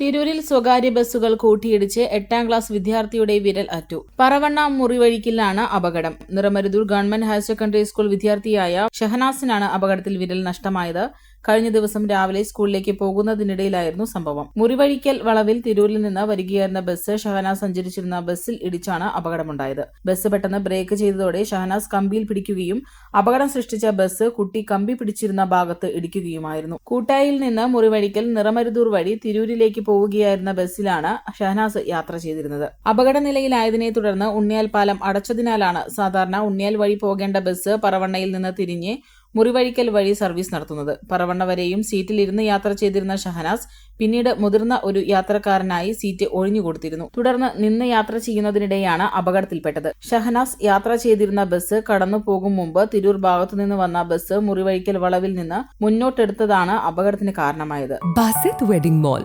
തിരൂരിൽ സ്വകാര്യ ബസ്സുകൾ കൂട്ടിയിടിച്ച് എട്ടാം ക്ലാസ് വിദ്യാർത്ഥിയുടെ വിരൽ അറ്റു. പറവണ്ണ മുറിവഴിക്കിലാണ് അപകടം. Niramaruthur government higher secondary school വിദ്യാർത്ഥിയായ ഷഹനാസിനാണ് അപകടത്തിൽ വിരൽ നഷ്ടമായത്. കഴിഞ്ഞ ദിവസം രാവിലെ സ്കൂളിലേക്ക് പോകുന്നതിനിടയിലായിരുന്നു സംഭവം. മുറിവഴിക്കൽ വളവിൽ തിരൂരിൽ നിന്ന് വരികയായിരുന്ന ബസ് ഷഹനാസ് സഞ്ചരിച്ചിരുന്ന ബസ്സിൽ ഇടിച്ചാണ് അപകടമുണ്ടായത്. ബസ് പെട്ടെന്ന് ബ്രേക്ക് ചെയ്തതോടെ ഷഹനാസ് കമ്പിയിൽ പിടിക്കുകയും അപകടം സൃഷ്ടിച്ച ബസ് കുട്ടി കമ്പി പിടിച്ചിരുന്ന ഭാഗത്ത് ഇടിക്കുകയുമായിരുന്നു. കൂട്ടായിൽ നിന്ന് മുറിവഴിക്കൽ നിറമരുതൂർ വഴി തിരൂരിലേക്ക് പോവുകയായിരുന്ന ബസ്സിലാണ് ഷഹനാസ് യാത്ര ചെയ്തിരുന്നത്. അപകട നിലയിലായതിനെ തുടർന്ന് ഉണ്ണിയാൽ പാലം അടച്ചതിനാലാണ് സാധാരണ ഉണ്ണിയാൽ വഴി പോകേണ്ട ബസ് പറവണ്ണയിൽ നിന്ന് തിരിഞ്ഞ് മുറിവഴിക്കൽ വഴി സർവീസ് നടത്തുന്നത്. പറവണ്ണ വരെയും സീറ്റിൽ ഇരുന്ന് യാത്ര ചെയ്തിരുന്ന ഷഹനാസ് പിന്നീട് മുതിർന്ന ഒരു യാത്രക്കാരനായി സീറ്റ് ഒഴിഞ്ഞുകൊടുത്തിരുന്നു. തുടർന്ന് നിന്ന് യാത്ര ചെയ്യുന്നതിനിടെയാണ് അപകടത്തിൽപ്പെട്ടത്. ഷഹനാസ് യാത്ര ചെയ്തിരുന്ന ബസ് കടന്നു പോകും മുമ്പ് തിരൂർ ഭാഗത്തുനിന്ന് വന്ന ബസ് മുറിവഴിക്കൽ വളവിൽ നിന്ന് മുന്നോട്ടെടുത്തതാണ് അപകടത്തിന് കാരണമായത്. Basith wedding mall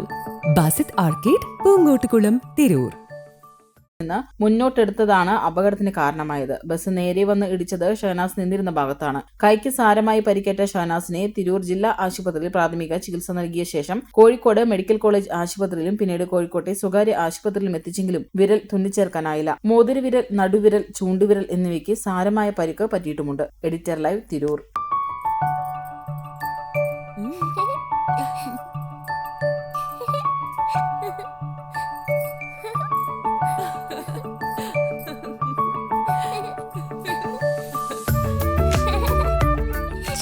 Basith arcade Poonkottukulam Tirur നിന്ന് മുന്നോട്ടെടുത്തതാണ് അപകടത്തിന് കാരണമായത്. ബസ് നേരെ വന്ന് ഇടിച്ചത് ഷഹനാസ് നിന്നിരുന്ന ഭാഗത്താണ്. കൈക്ക് സാരമായി പരിക്കേറ്റ ഷഹനാസിനെ തിരൂർ ജില്ലാ ആശുപത്രിയിൽ പ്രാഥമിക ചികിത്സ നൽകിയ ശേഷം കോഴിക്കോട് മെഡിക്കൽ കോളേജ് ആശുപത്രിയിലും പിന്നീട് കോഴിക്കോട്ടെ സ്വകാര്യ ആശുപത്രിയിലും എത്തിച്ചെങ്കിലും വിരൽ തുന്നിച്ചേർക്കാനായില്ല. മോതിര വിരൽ നടുവിരൽ ചൂണ്ടുവിരൽ എന്നിവയ്ക്ക് സാരമായ പരിക്ക് പറ്റിയിട്ടുമുണ്ട്. Editor live Tirur.